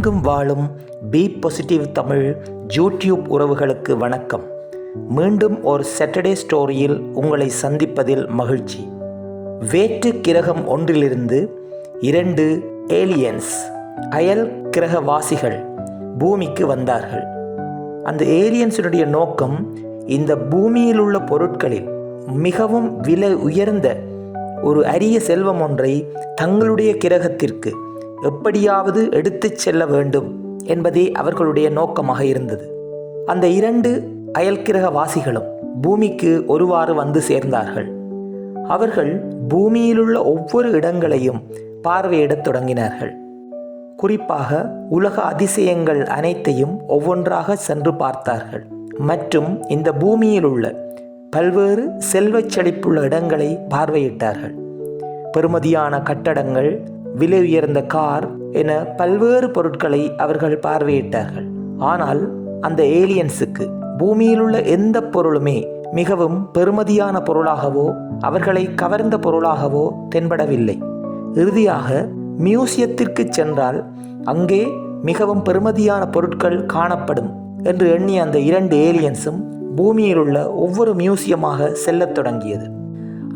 உலகெங்கும் வாழும் B positive Tamil YouTube உறவுகளுக்கு வணக்கம். மீண்டும் ஒரு சாட்டர்டே ஸ்டோரியில் உங்களை சந்திப்பதில் மகிழ்ச்சி. வேற்று கிரகம் ஒன்றிலிருந்து இரண்டு ஏலியன்ஸ் அயல் கிரகவாசிகள் பூமிக்கு வந்தார்கள். அந்த ஏலியன்ஸினுடைய நோக்கம் இந்த பூமியில் உள்ள பொருட்களில் மிகவும் விலை உயர்ந்த ஒரு அரிய செல்வம் ஒன்றை தங்களுடைய கிரகத்திற்கு எப்படியாவது எடுத்துச் செல்ல வேண்டும் என்பதே அவர்களுடைய நோக்கமாக இருந்தது. அந்த இரண்டு அயல்கிரக வாசிகளும் பூமிக்கு ஒருவாறு வந்து சேர்ந்தார்கள். அவர்கள் பூமியிலுள்ள ஒவ்வொரு இடங்களையும் பார்வையிடத் தொடங்கினார்கள். குறிப்பாக உலக அதிசயங்கள் அனைத்தையும் ஒவ்வொன்றாக சென்று பார்த்தார்கள். மற்றும் இந்த பூமியில் உள்ள பல்வேறு செல்வச் செழிப்புள்ள இடங்களை பார்வையிட்டார்கள். பெறுமதியான கட்டடங்கள் விலை உயர்ந்த கார் என பல்வேறு பொருட்களை அவர்கள் பார்வையிட்டார்கள். ஆனால் அந்த ஏலியன்ஸுக்கு பூமியில் உள்ள எந்த பொருளுமே மிகவும் பெருமதியான பொருளாகவோ அவர்களை கவர்ந்த பொருளாகவோ தென்படவில்லை. இறுதியாக மியூசியத்திற்கு சென்றால் அங்கே மிகவும் பெருமதியான பொருட்கள் காணப்படும் என்று எண்ணிய அந்த இரண்டு ஏலியன்ஸும் பூமியில் உள்ள ஒவ்வொரு மியூசியமாக செல்லத் தொடங்கியது.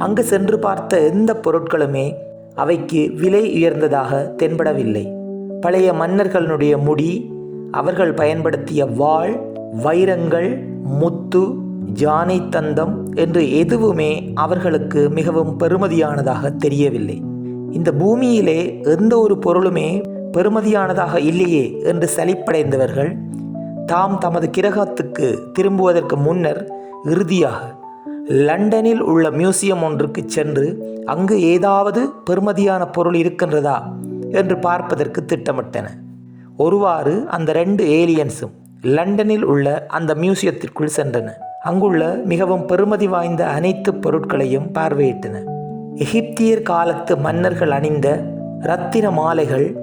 அங்கு சென்று பார்த்த எந்த பொருட்களுமே அவைக்கு விலை உயர்ந்ததாக தென்படவில்லை. பழைய மன்னர்களுடைய முடி அவர்கள் பயன்படுத்திய வாள் வைரங்கள் முத்து ஜானை தந்தம் என்று எதுவுமே அவர்களுக்கு மிகவும் பெறுமதியானதாக தெரியவில்லை. இந்த பூமியிலே எந்த ஒரு பொருளுமே பெறுமதியானதாக இல்லையே என்று சலிப்படைந்தவர்கள் தாம் தமது கிரகத்துக்கு திரும்புவதற்கு முன்னர் இறுதியாக லண்டனில் உள்ள மியூசியம் ஒன்றுக்கு சென்று அங்கு ஏதாவது பெறுமதியான பொருள் இருக்கின்றதா என்று பார்ப்பதற்கு திட்டமிட்டன. ஒருவாறு அந்த ரெண்டு ஏலியன்ஸும் லண்டனில் உள்ள அந்த மியூசியத்திற்குள் சென்றன. அங்குள்ள மிகவும் பெறுமதி வாய்ந்த அனைத்து பொருட்களையும் பார்வையிட்டன. எகிப்தியர் காலத்து மன்னர்கள் அணிந்த இரத்தின மாலைகள்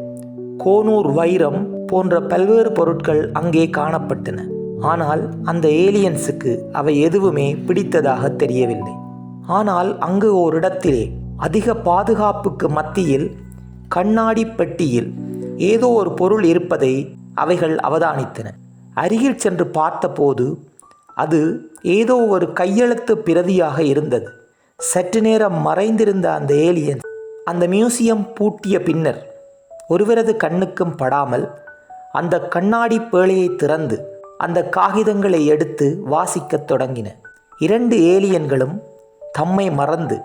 கோனூர் வைரம் போன்ற பல்வேறு பொருட்கள் அங்கே காணப்பட்டன. ஆனால் அந்த ஏலியன்ஸுக்கு அவை எதுவுமே பிடித்ததாக தெரியவில்லை. ஆனால் அங்கு ஓரிடத்திலே அதிக பாதுகாப்புக்கு மத்தியில் கண்ணாடி பெட்டியில் ஏதோ ஒரு பொருள் இருப்பதை அவைகள் அவதானித்தன. அருகில் சென்று பார்த்தபோது அது ஏதோ ஒரு கையெழுத்து பிரதியாக இருந்தது. சற்று நேரம் மறைந்திருந்த அந்த ஏலியன் அந்த மியூசியம் பூட்டிய பின்னர் ஒருவரது கண்ணுக்கும் படாமல் அந்த கண்ணாடி பேழையை திறந்து அந்த காகிதங்களை எடுத்து வாசிக்கத் தொடங்கின. இரண்டு ஏலியன்களும் தம்மை மறந்து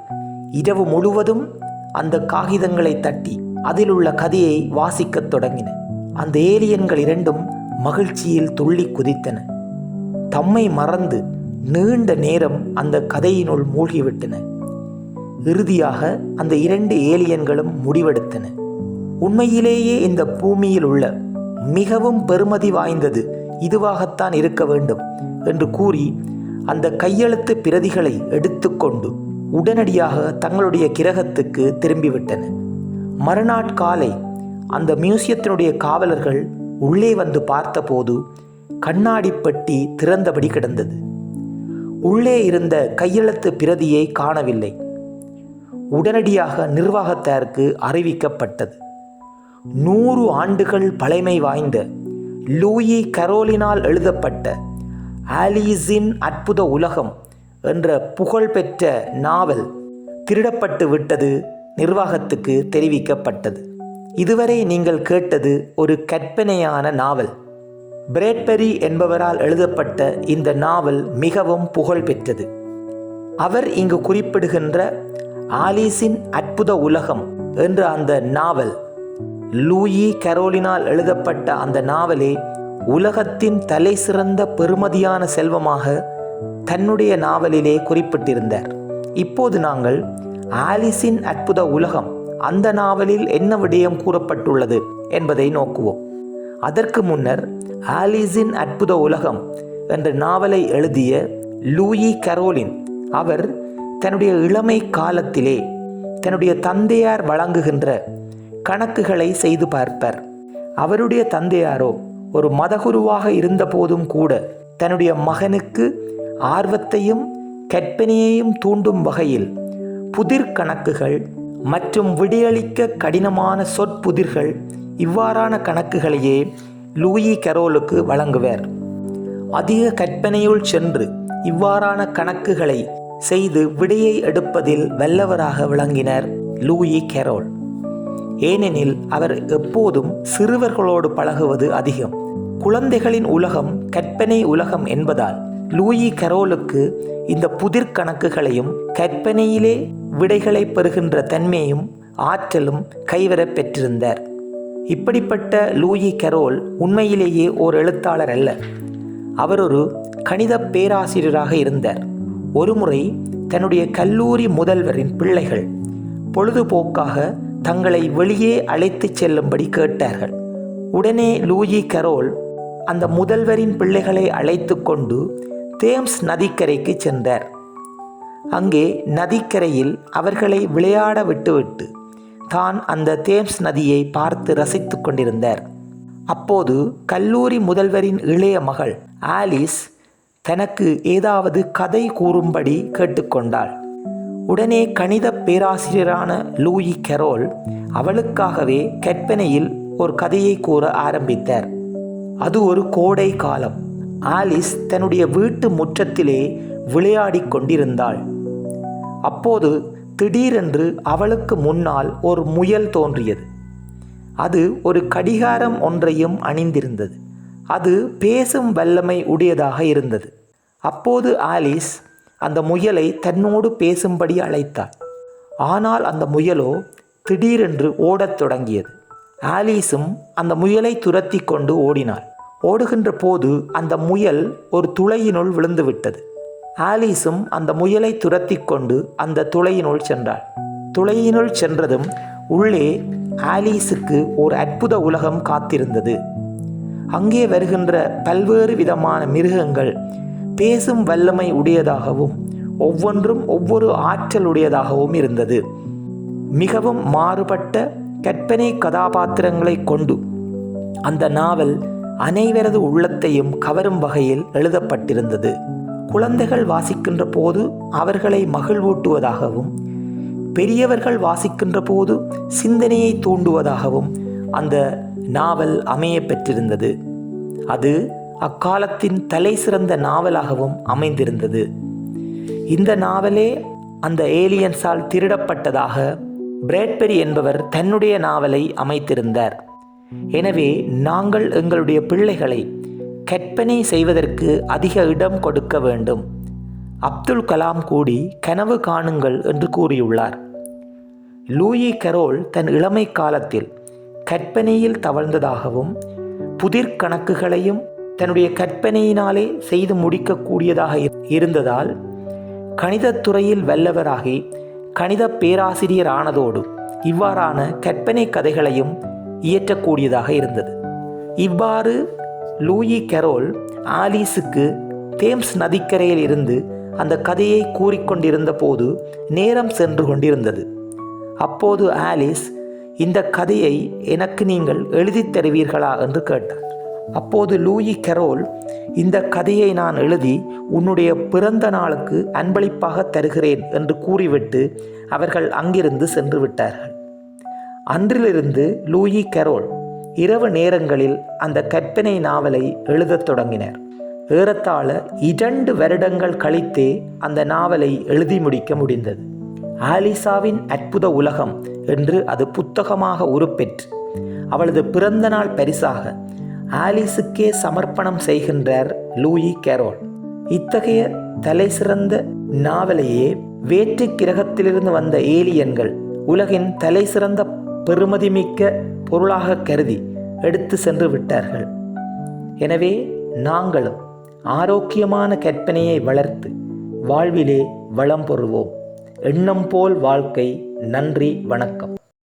இரவு முழுவதும் அந்த காகிதங்களை தட்டி அதில் உள்ள கதையை வாசிக்கத் தொடங்கின. அந்த ஏலியன்கள் இரண்டும் மகிழ்ச்சியில் துள்ளி குதித்தன. தம்மை மறந்து நீண்ட நேரம் அந்த கதையினுள் மூழ்கிவிட்டன. இறுதியாக அந்த இரண்டு ஏலியன்களும் முடிவெடுத்தன. உண்மையிலேயே இந்த பூமியில் உள்ள மிகவும் பெருமதி வாய்ந்தது இதுவாகத்தான் இருக்க வேண்டும் என்று கூறி அந்த கையெழுத்து பிரதிகளை எடுத்துக்கொண்டு உடனடியாக தங்களுடைய கிரகத்துக்கு திரும்பிவிட்டன. மறுநாட்காலை அந்த மியூசியத்தினுடைய காவலர்கள் உள்ளே வந்து பார்த்தபோது கண்ணாடி பெட்டி திறந்தபடி கிடந்தது. உள்ளே இருந்த கையெழுத்து பிரதியை காணவில்லை. உடனடியாக நிர்வாகத்தாருக்கு அறிவிக்கப்பட்டது. நூறு ஆண்டுகள் பழைமை வாய்ந்த லூயி கரோலினால் எழுதப்பட்ட ஆலீஸின் அற்புத உலகம் என்ற புகழ்பெற்ற நாவல் திருடப்பட்டு விட்டது நிர்வாகத்துக்கு தெரிவிக்கப்பட்டது. இதுவரை நீங்கள் கேட்டது ஒரு கற்பனையான நாவல். பிரேட்பெரி என்பவரால் எழுதப்பட்ட இந்த நாவல் மிகவும் புகழ் பெற்றது அவர் இங்கு குறிப்பிடுகின்ற ஆலீஸின் அற்புத உலகம் என்ற அந்த நாவல் லூயி கரோலினால் எழுதப்பட்ட அந்த நாவலே உலகத்தின் தலை சிறந்த பெருமதியான செல்வமாக தன்னுடைய நாவலிலே குறிப்பிட்டிருந்தார். இப்போது நாங்கள் ஆலிஸின் அற்புத உலகம் அந்த நாவலில் என்ன விடயம் கூறப்பட்டுள்ளது என்பதை நோக்குவோம். அதற்கு முன்னர் ஆலிஸின் அற்புத உலகம் என்ற நாவலை எழுதிய லூயி கரோலின் அவர் தன்னுடைய இளமை காலத்திலே தன்னுடைய தந்தையார் வழங்குகின்ற கணக்குகளை செய்து பார்ப்பார். அவருடைய தந்தையாரோ ஒரு மதகுருவாக இருந்தபோதும் கூட தன்னுடைய மகனுக்கு ஆர்வத்தையும் கற்பனையையும் தூண்டும் வகையில் புதிர் கணக்குகள் மற்றும் விடியளிக்க கடினமான சொற்புதிர்கள் இவ்வாறான கணக்குகளையே லூயி கரோலுக்கு வழங்குவர். அதிக கற்பனையுள் சென்று இவ்வாறான கணக்குகளை செய்து விடையை எடுப்பதில் வல்லவராக விளங்கினர் லூயி கெரோல். ஏனெனில் அவர் எப்போதும் சிறுவர்களோடு பழகுவது அதிகம். குழந்தைகளின் உலகம் கற்பனை உலகம் என்பதால் லூயி கரோலுக்கு இந்த புதிர் கணக்குகளையும் கற்பனையிலே விடைகளை பெறுகின்ற தன்மையும் ஆற்றலும் கைவரப் பெற்றிருந்தார். இப்படிப்பட்ட லூயி கரோல் உண்மையிலேயே ஓர் எழுத்தாளர் அல்ல. அவர் ஒரு கணித பேராசிரியராக இருந்தார். ஒருமுறை தன்னுடைய கல்லூரி முதல்வரின் பிள்ளைகள் பொழுதுபோக்காக தங்களை வெளியே அழைத்துச் செல்லும்படி கேட்டார்கள். உடனே லூயி கரோல் அந்த முதல்வரின் பிள்ளைகளை அழைத்து கொண்டு தேம்ஸ் நதிக்கரைக்கு சென்றார். அங்கே நதிக்கரையில் அவர்களை விளையாட விட்டுவிட்டு தான் அந்த தேம்ஸ் நதியை பார்த்து ரசித்து கொண்டிருந்தார். அப்போது கல்லூரி முதல்வரின் இளைய மகள் ஆலிஸ் தனக்கு ஏதாவது கதை கூறும்படி கேட்டுக்கொண்டாள். உடனே கணித பேராசிரியரான லூயி கெரோல் அவளுக்காகவே கற்பனையில் ஒரு கதையை கூற ஆரம்பித்தார். அது ஒரு கோடை காலம். ஆலிஸ் தன்னுடைய வீட்டு முற்றத்திலே விளையாடிக் கொண்டிருந்தாள். அப்போது திடீரென்று அவளுக்கு முன்னால் ஒரு முயல் தோன்றியது. அது ஒரு கடிகாரம் ஒன்றையும் அணிந்திருந்தது. அது பேசும் வல்லமை உடையதாக இருந்தது. அப்போது ஆலிஸ் அந்த முயலை தன்னோடு பேசும்படி அழைத்தாள். ஆனால் அந்த முயலோ திடீரென்று ஓடத் தொடங்கியது. ஆலீஸும் அந்த முயலை துரத்தி கொண்டு ஓடினாள். ஓடுகின்ற போது அந்த முயல் ஒரு துளையினுள் விழுந்துவிட்டது. ஆலீஸும் அந்த முயலை துரத்தி கொண்டு அந்த துளையினுள் சென்றாள். துளையினுள் சென்றதும் உள்ளே ஆலீஸுக்கு ஒரு அற்புத உலகம் காத்திருந்தது. அங்கே வருகின்ற பல்வேறு விதமான மிருகங்கள் பேசும் வல்லமை உடையதாகவும் ஒவ்வொன்றும் ஒவ்வொரு ஆற்றல் உடையதாகவும் இருந்தது. மிகவும் மாறுபட்ட கற்பனை கதாபாத்திரங்களை கொண்டு அந்த நாவல் அனைவரது உள்ளத்தையும் கவரும் வகையில் எழுதப்பட்டிருந்தது. குழந்தைகள் வாசிக்கின்ற போது அவர்களை மகிழ்வூட்டுவதாகவும் பெரியவர்கள் வாசிக்கின்ற போது சிந்தனையை தூண்டுவதாகவும் அந்த நாவல் அமைய பெற்றிருந்தது. அது அக்காலத்தின் தலை சிறந்த நாவலாகவும் அமைந்திருந்தது. இந்த நாவலே அந்த ஏலியன்ஸால் திருடப்பட்டதாக பிரேட்பெரி என்பவர் தன்னுடைய நாவலை அமைத்திருந்தார். எனவே நாங்கள் எங்களுடைய பிள்ளைகளை கற்பனை செய்வதற்கு அதிக இடம் கொடுக்க வேண்டும். அப்துல் கலாம் கூடி கனவு காணுங்கள் என்று கூறியுள்ளார். லூயி கரோல் தன் இளமை காலத்தில் கற்பனையில் தவழ்ந்ததாகவும் புதிர் கணக்குகளையும் தன்னுடைய கற்பனையினாலே செய்து முடிக்கக்கூடியதாக இருந்ததால் கணிதத்துறையில் வல்லவராகி கணித பேராசிரியர் ஆனதோடு இவ்வாறான கற்பனை கதைகளையும் இயற்றக்கூடியதாக இருந்தது. இவ்வாறு லூயி கரோல் ஆலீஸுக்கு தேம்ஸ் நதிக்கரையில் இருந்து அந்த கதையை கூறிக்கொண்டிருந்த போது நேரம் சென்று கொண்டிருந்தது. அப்போது ஆலிஸ் இந்த கதையை எனக்கு நீங்கள் எழுதித் தருவீர்களா? என்று கேட்டார். அப்போது லூயி கரோல் இந்த கதையை நான் எழுதி உன்னுடைய பிறந்த நாளுக்கு அன்பளிப்பாக தருகிறேன் என்று கூறிவிட்டு அவர்கள் அங்கிருந்து சென்று விட்டார்கள். அன்றிலிருந்து லூயி கரோல் இரவு நேரங்களில் அந்த கற்பனை நாவலை எழுதத் தொடங்கினர். ஏறத்தாழ இரண்டு வருடங்கள் கழித்தே அந்த நாவலை எழுதி முடிக்க முடிந்தது. ஆலிசாவின் அற்புத உலகம் என்று அது புத்தகமாக உருப்பெற்று அவளது பிறந்த நாள் பரிசாக ஆலிஸுக்கே சமர்ப்பணம் செய்கின்றார் லூயி கேரோல். இத்தகைய தலை சிறந்த நாவலையே வேற்று கிரகத்திலிருந்து வந்த ஏலியன்கள் உலகின் தலை சிறந்த பெருமதிமிக்க பொருளாக கருதி எடுத்து சென்று விட்டார்கள். எனவே நாங்களும் ஆரோக்கியமான கற்பனையை வளர்த்து வாழ்விலே வளம் பெறுவோம். எண்ணம் போல் வாழ்க்கை. நன்றி வணக்கம்.